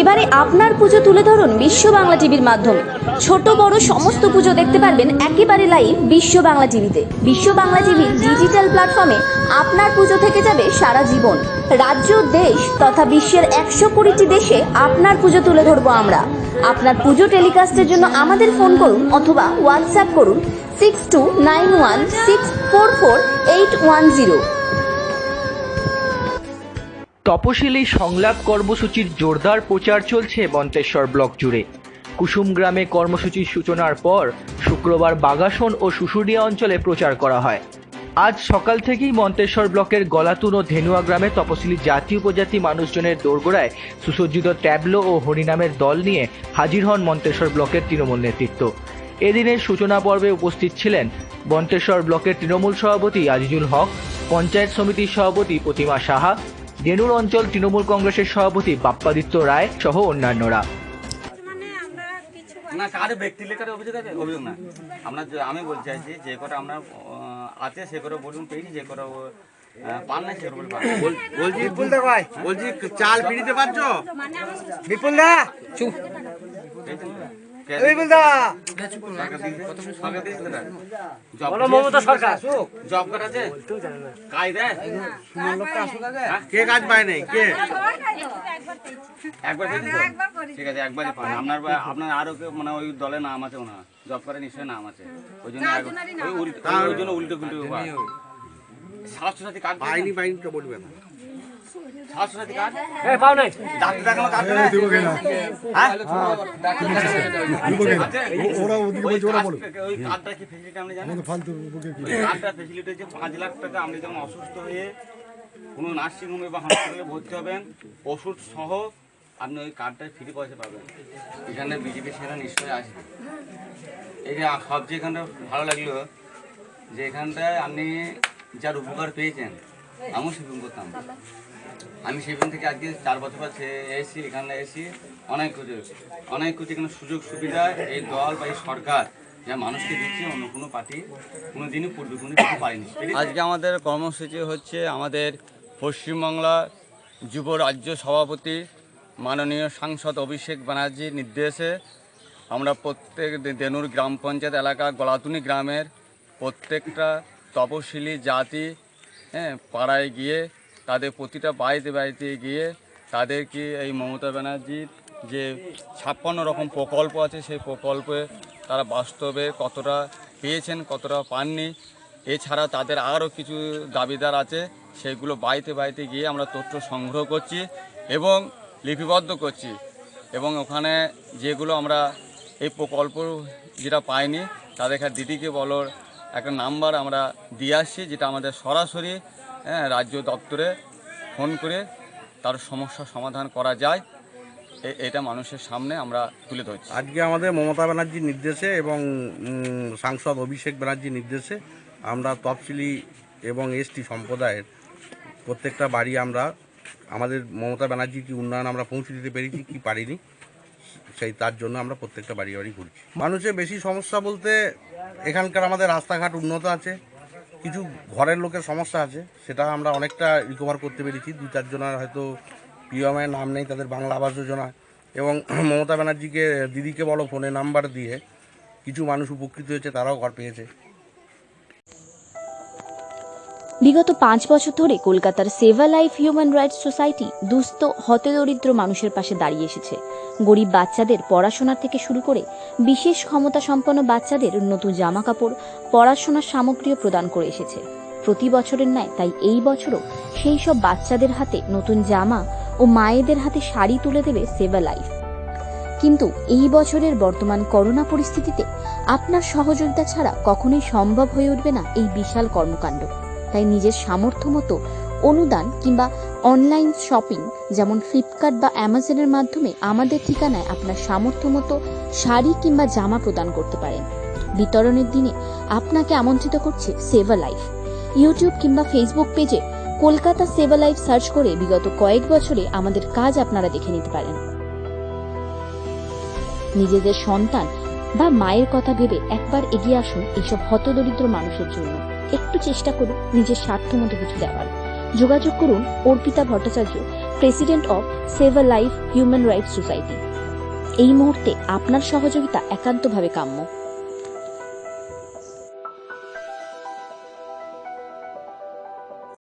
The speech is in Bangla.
এবারে আপনার পুজো তুলে ধরুন বিশ্ব বাংলা টিভির মাধ্যমে। ছোট, বড় সমস্ত পুজো দেখতে পারবেন একেবারে লাইভ বিশ্ব বাংলা টিভিতে। বিশ্ব বাংলা টিভির ডিজিটাল প্ল্যাটফর্মে আপনার পুজো থেকে যাবে সারা জীবন। রাজ্য, দেশ তথা বিশ্বের একশো কুড়িটি দেশে আপনার পুজো তুলে ধরবো আমরা। আপনার পুজো টেলিকাস্টের জন্য আমাদের ফোন করুন অথবা হোয়াটসঅ্যাপ করুন six two nine one six four four eight one zero তপশিলি সংলাপ কর্মসূচির জোরদার প্রচার চলছে মন্তেশ্বর ব্লক জুড়ে। কুসুম গ্রামে কর্মসূচির সূচনার পর শুক্রবার বাগাসন ও শুশুরিয়া অঞ্চলে প্রচার করা হয়। আজ সকাল থেকেই মন্তেশ্বর ব্লকের গলাতুন ও ধেনুয়া গ্রামে তপশিলি জাতি উপজাতি মানুষজনের দোরগোড়ায় সুসজ্জিত ট্যাবলো ও হরিনামের দল নিয়ে হাজির হন মন্তেশ্বর ব্লকের তৃণমূল নেতৃত্ব। এদিনের সূচনা পর্বে উপস্থিত ছিলেন মন্তেশ্বর ব্লকের তৃণমূল সভাপতি আজিজুল হক, পঞ্চায়েত সমিতির সভাপতি প্রতিমা সাহা ডেনুর অঞ্চল তৃণমূল কংগ্রেসের সভাপতি বাপ্পাদিত্য রায় সহ অন্যান্যরা। মানে না কার ব্যক্তিগত অভিযোগ আছে? অভিযোগ না। আমরা আমি বলতে চাইছি যে কটা আমরা আছে সে করে বলুন পেয়েছি যে কটা পান না সে। বলছি বিপুল দা ভাই বলছি চাল পিড়িতে পারছ? বিপুল দা? চুপ মমতা সরকার। জব কার্ড আছে? কাজ দেয়? হ্যাঁ? কে কাজ পায় নাই? কে? একবার ঠিক আছে একবারই পান। আপনার আপনার আরও কেউ মানে ওই দলে নাম আছে মনে হয়। জব করে নিশ্চয়ই নাম আছে। ওই জন্য ওই উল্টো ওই জন্য উল্টো কিন্তু স্বাস্থ্য সাথী কার্ড পাইনি পাইনি তো বলবে না। ওরা ওদিকে বলছে ফেসিলিটি হচ্ছে পাঁচ লাখ টাকা আপনি যখন অসুস্থ হয়ে কোনো নার্সিং হোমে বা হাসপাতালে ভর্তি হবেন ওষুধ সহ আপনি ওই কার্ডটায় ফ্রি পয়সা পাবেন এখানে বিজেপি সেরা নিশ্চয়ই এই যে সবচেয়ে এখানটা ভালো লাগল যে এখানটায় আপনি যার উপকার পেয়েছেন আমিও সেভিং করতাম আমি সেখান থেকে আজকে চার বছর পর এসেছি, এখানে এসেছি। অনেক কিছু অনেক কিছু এখানে সুযোগ সুবিধা এই দল বা এই সরকার যা মানুষকে দিচ্ছে, অন্য কোনো পার্টি কোনো দিনই পূর্বে কোনো দিতে পারেনি। আজকে আমাদের কর্মসূচি হচ্ছে আমাদের পশ্চিমবাংলা যুব রাজ্য সভাপতি মাননীয় সাংসদ অভিষেক ব্যানার্জির নির্দেশে আমরা প্রত্যেক দেনুর গ্রাম পঞ্চায়েত এলাকা, গলাতুনি গ্রামের প্রত্যেকটা তপশিলি জাতি হ্যাঁ পাড়ায় গিয়ে তাদের প্রতিটা বাড়িতে বাড়িতে গিয়ে তাদেরকে এই মমতা ব্যানার্জির যে ছাপ্পান্ন রকম প্রকল্প আছে, সেই প্রকল্পে তারা বাস্তবে কতটা পেয়েছেন, কতটা পাননি। এছাড়া তাদের আরও কিছু দাবিদার আছে সেইগুলো বাড়িতে বাড়িতে গিয়ে আমরা তথ্য সংগ্রহ করছি এবং লিপিবদ্ধ করছি। এবং ওখানে যেগুলো আমরা এই প্রকল্প যেটা পাইনি তাদের দিদিকে বলো একটা নাম্বার আমরা দিয়ে আসছি, যেটা আমাদের সরাসরি হ্যাঁ রাজ্য দপ্তরে ফোন করে তার সমস্যার সমাধান করা যায়। এটা মানুষের সামনে আমরা তুলে ধরছি। আজকে আমাদের মমতা ব্যানার্জির নির্দেশে এবং সাংসদ অভিষেক ব্যানার্জির নির্দেশে আমরা তফসিলি এবং এসটি সম্প্রদায়ের প্রত্যেকটা বাড়ি আমরা, আমাদের মমতা ব্যানার্জির কি উন্নয়ন আমরা পৌঁছে দিতে পেরেছি কি পারিনি, সেই তার জন্য আমরা প্রত্যেকটা বাড়ি বাড়ি ঘুরছি। মানুষের বেশি সমস্যা বলতে এখানকার আমাদের রাস্তাঘাট উন্নত আছে কিছু ঘরের লোকের সমস্যা আছে, সেটা আমরা অনেকটা রিকভার করতে পেরেছি। দু চারজনের হয়তো পিএমের নাম নেই, তাদের বাংলা আবাস যোজনা। এবং মমতা ব্যানার্জিকে, দিদিকে বলো, ফোনে নাম্বার দিয়ে কিছু মানুষ উপকৃত হয়েছে, তারাও ঘর পেয়েছে। বিগত পাঁচ বছর ধরে কলকাতার save a life human rights society দুস্থ হতদরিদ্র মানুষের পাশে দাঁড়িয়ে এসেছে। গরিব বাচ্চাদের পড়াশোনা থেকে শুরু করে বিশেষ ক্ষমতা সম্পন্ন বাচ্চাদের নতুন জামা কাপড় পড়াশোনার সামগ্রীও প্রদান করে এসেছে। প্রতি বছরের ন্যায় তাই এই বছরও সেই সব বাচ্চাদের হাতে নতুন জামা ও মায়েদের হাতে শাড়ি তুলে দেবে সেভা লাইফ। কিন্তু এই বছরের বর্তমান করোনা পরিস্থিতিতে আপনার সহযোগিতা ছাড়া কখনোই সম্ভব হয়ে উঠবে না এই বিশাল কর্মকাণ্ড। তাই নিজের সামর্থ্য মতো অনুদান কিংবা অনলাইন শপিং যেমন ফ্লিপকার্ট বা অ্যামাজনের মাধ্যমে আমাদের ঠিকানায় আপনার সামর্থ্য মতো শাড়ি কিংবা জামা প্রদান করতে পারেন। বিতরণের দিনে আপনাকে আমন্ত্রিত করছে সেভা লাইফ ইউটিউব কিংবা ফেসবুক পেজে কলকাতা সেভা লাইফ সার্চ করে বিগত কয়েক বছরে আমাদের কাজ আপনারা দেখে নিতে পারেন। নিজেদের সন্তান বা মায়ের কথা ভেবে একবার এগিয়ে আসুন এইসব হতদরিদ্র মানুষের জন্য। একটু চেষ্টা করুন নিজের স্বার্থ মতো কিছু দেওয়ার। যোগাযোগ করুন Arpita Bhattacharya, president of save a life human rights society. এই মুহূর্তে আপনার সহযোগিতা একান্তভাবে কাম্য।